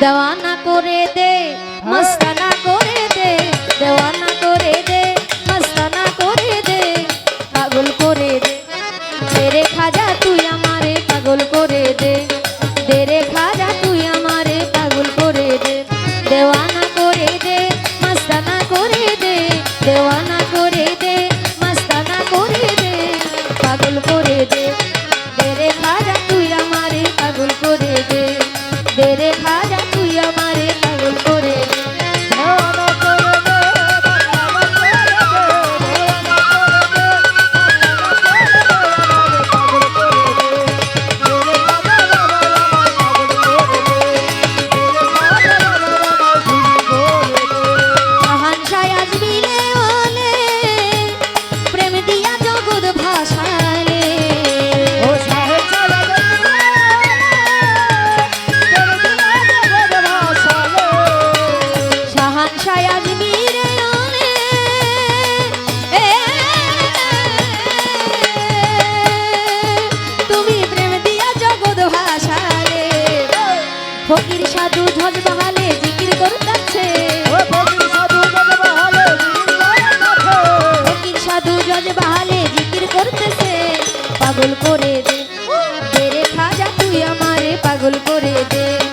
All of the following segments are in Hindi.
दवाना को रे दे, मस्ताना को रे दे, दवाना को रे दे, मस्ताना को रे दे, पागल को रे दे। तेरे खाजा तू मारे, पागल को रे दे। तेरे खाजा तू मारे, पागल को रे दे। देवाना को रे दे, मस्ताना को रे दे। देवाना को रे दे, मस्ताना को रे दे, पागल को रे दे। পাগল করে দে।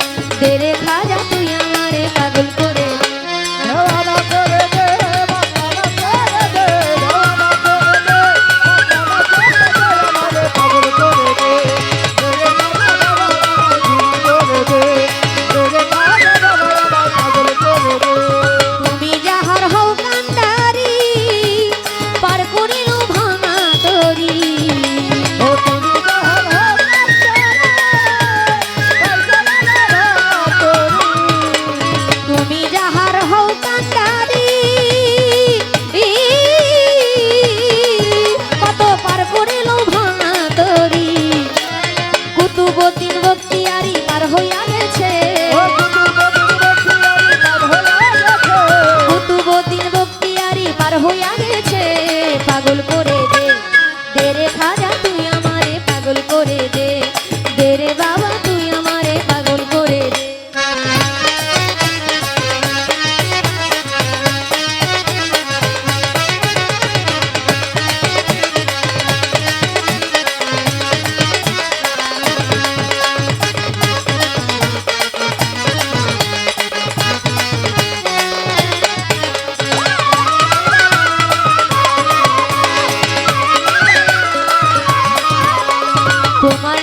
Como